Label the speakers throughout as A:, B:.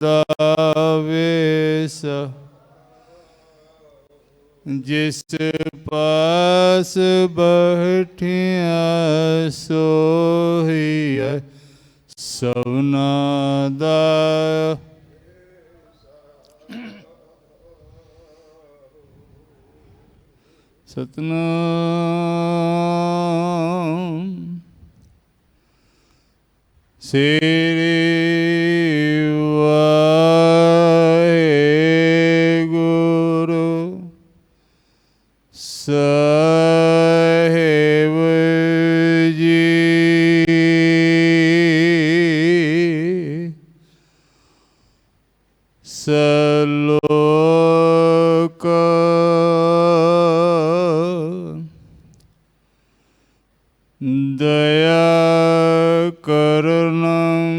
A: दावेश जिस पास बैठिया सोही सुनाद सतना शेरी ਸਾਹਿਬ ਜੀ। ਸਲੋਕ ਦਇਆ ਕਰਨੰ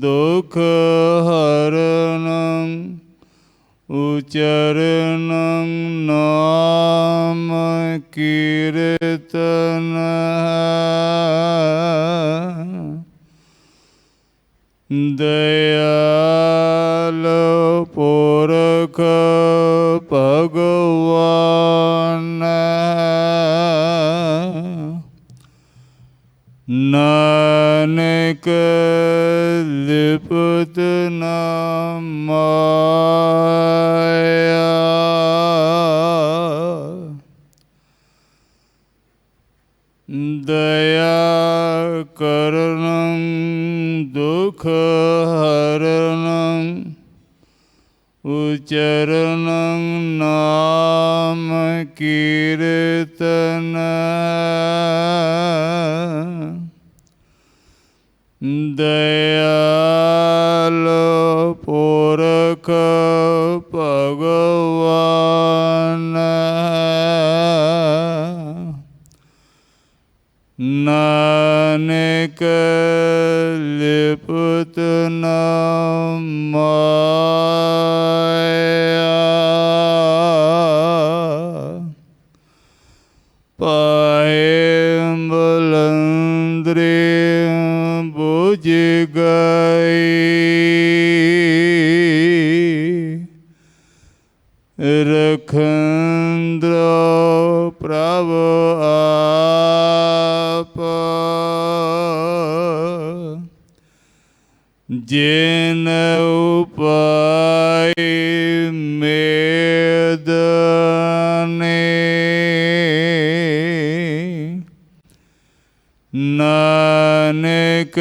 A: ਦੁਖ ਹਰਨ ਉਚਰਨੰ ਨਾਮ ਕੀਰਤਨ ਦਇਆਲ ਪੁਰਖ ਭਗਵਾਨ ਨਾਨਕ ਲਿਪਤ ਨਾਮਾਇਆ ਦਇਆ ਕਰਨੰ ਦੁਖ ਹਰਨੰ ਉਚਰਨੰ ਨਾਮ ਕੀਰਤਨ। ਦਇਆ ਨਾਨਕ ਜਿਨ ਉਪਾਇ ਮੇਦਨੇ ਨਾਨਕ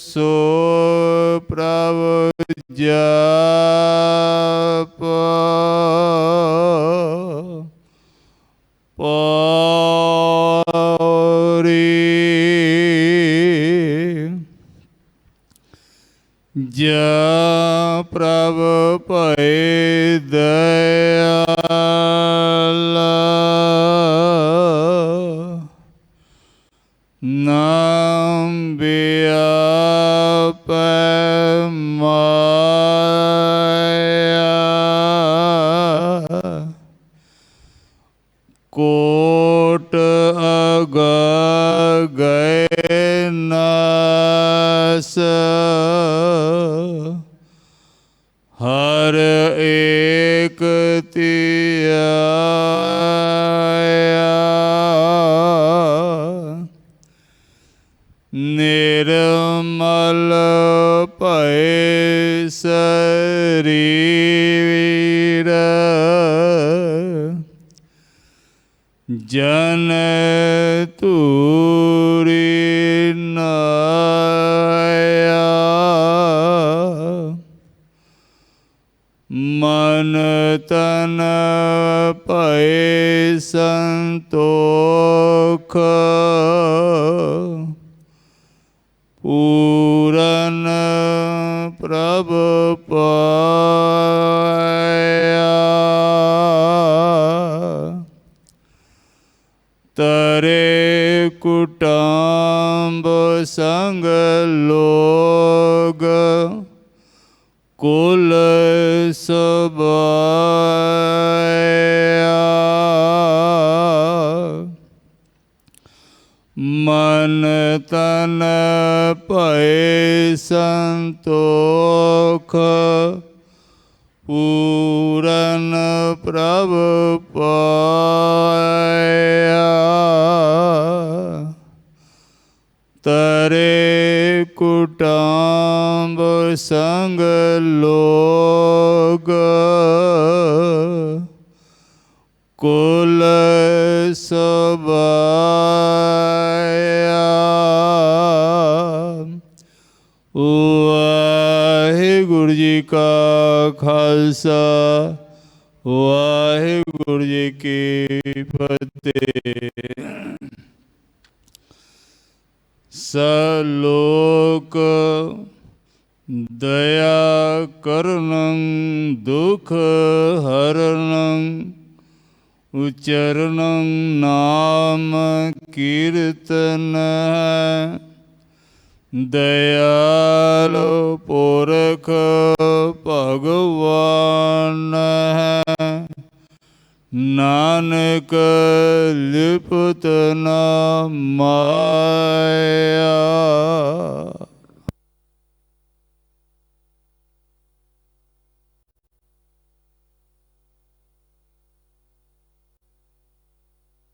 A: ਸੋ ਪ੍ਰਭ ਜਾ ਜਾ ਪ੍ਰਭ ਭਏ ਦਇਆਲਾ। ਨਾਮ ਬਿਆਪੈ ਮਾਇਆ। ਕੋਟ ਏਕ ਧਿਆਇਆ। ਨਿਰਮਲ ਭਏ ਸਰੀਰ। ਜਨ ਤੂਰੀ ਨਾਇਆ ਤਨ ਭਏ ਸੰਤੋਖ। ਪੂਰਨ ਪ੍ਰਭ ਪਾਇਆ। ਤਰੇ ਕੁਟੰਬ ਸੰਗ ਲੋਗ। ਕੁਲ ਸਬਾਇਆ ਸੰਤੋਖ ਪੂਰਨ ਪ੍ਰਭ ਪਾਇਆ। ਤਰੇ ਕੁਟਾਂਬ ਸੰਗ ਲੋਗ ਕੁਲ ਸਬਾਇਆ ਖਾਲਸਾ, ਵਾਹਿਗੁਰੂ ਜੀ ਕੀ ਫਤਿਹ। ਸਲੋਕ, ਦਇਆ ਕਰਨੰ, ਦੁਖ ਹਰਨੰ, ਉਚਰਨੰ ਨਾਮ ਕੀਰਤਨ ਦਇਆਲੋ ਪੁਰਖ ਭਗਵਾਨ ਹੈ। ਨਾਨਕ ਲਿਪਤ ਨਾ ਮਾਏ